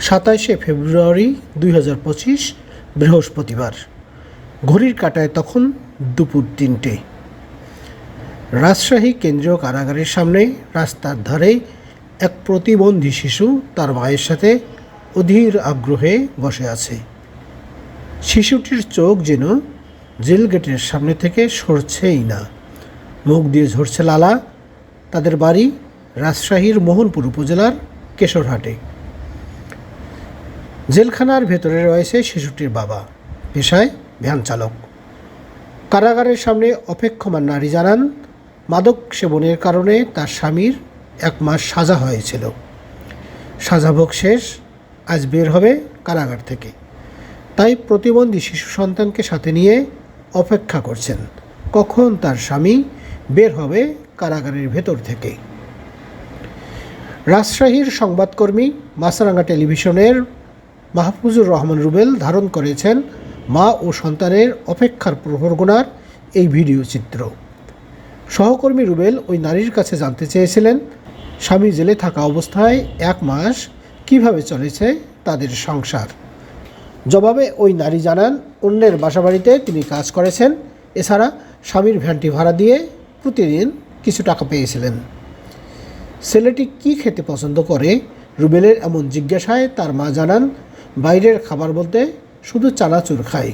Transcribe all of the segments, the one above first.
সাতাইশে ফেব্রুয়ারি দুই হাজার পঁচিশ বৃহস্পতিবার। ঘড়ির কাটায় তখন দুপুর তিনটে। রাজশাহী কেন্দ্রীয় কারাগারের সামনে রাস্তার ধারে এক প্রতিবন্ধী শিশু তার মায়ের সাথে অধীর আগ্রহে বসে আছে। শিশুটির চোখ যেন জেল গেটের সামনে থেকে সরছেই না। মুখ দিয়ে ঝরছে লালা। তাদের বাড়ি রাজশাহীর মোহনপুর উপজেলার কেশরহাটে। জেলখানার ভেতরে রয়েছে শিশুটির বাবা। পেশায় ভ্যান চালক। কারাগারের সামনে অপেক্ষমান নারী জানান, মাদক সেবনের কারণে তার স্বামীর এক মাস সাজা হয়েছিল। সাজাভোগ শেষ, আজ বের হবে কারাগার থেকে। তাই প্রতিবন্ধী শিশু সন্তানকে সাথে নিয়ে অপেক্ষা করছেন। কখন তার স্বামী বের হবে কারাগারের ভেতর থেকে? রাজশাহীর সংবাদকর্মী মাছরাঙ্গা টেলিভিশনের মাহফুজুর রহমান রুবেল ধারণ করেছেন মা ও সন্তানের অপেক্ষার প্রহরগোনার এই ভিডিও চিত্র। সহকর্মী রুবেল ওই নারীর কাছে জানতে চেয়েছিলেন, স্বামী জেলে থাকা অবস্থায় এক মাস কীভাবে চলেছে তাদের সংসার। জবাবে ওই নারী জানান, অন্যের বাসাবাড়িতে তিনি কাজ করেছেন, এছাড়া স্বামীর ভ্যানটি ভাড়া দিয়ে প্রতিদিন কিছু টাকা পেয়েছিলেন। ছেলেটি কি খেতে পছন্দ করে? রুবেলের এমন জিজ্ঞাসায় তার মা জানান বাইরের খাবার বলতে শুধু চানাচুর খায়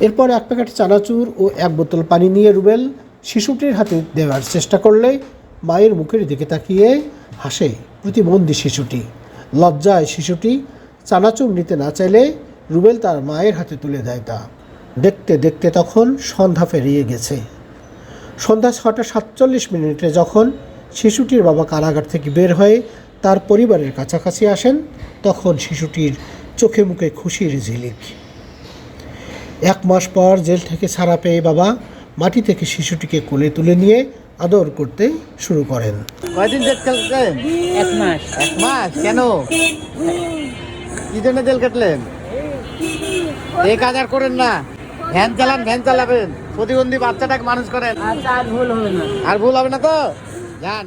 এরপর এক প্যাকেট চানাচুর ও এক বোতল পানি নিয়ে রুবেল শিশুটির হাতে দেওয়ার চেষ্টা করলে মায়ের মুখের দিকে তাকিয়ে হাসে প্রতিবন্ধী শিশুটি। লজ্জায় শিশুটি চানাচুর নিতে না চাইলে রুবেল তার মায়ের হাতে তুলে দেয় তা। দেখতে দেখতে তখন সন্ধ্যা পেরিয়ে গেছে। সন্ধ্যা ছটা সাতচল্লিশ মিনিটে যখন শিশুটির বাবা কারাগার থেকে বের হয়ে তার পরিবারের কাছাকাছি আসেন, তখন শিশুটির চোখে মুখে খুশির ঝিলিক। এক মাস পর জেল থেকে ছাড়া পেয়ে বাবা মাটি থেকে শিশুটিকে কোলে তুলে নিয়ে আদর করতে শুরু করেন। কয়দিন জেল কাটলেন এক মাস। এক মাস? কেন? কি জন্য জেল কাটলেন? এই কাজ আর করেন না। ভ্যান চালান ভ্যান চালাবেন। প্রতিবন্ধী বাচ্চাটাকে মানুষ করেন। আচ্ছা আর ভুল হবে না। আর ভুল হবে না তো? যান।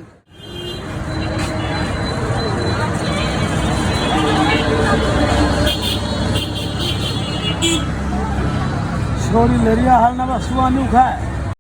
છોરી લરિયા હાલના સુવાનું ખાય.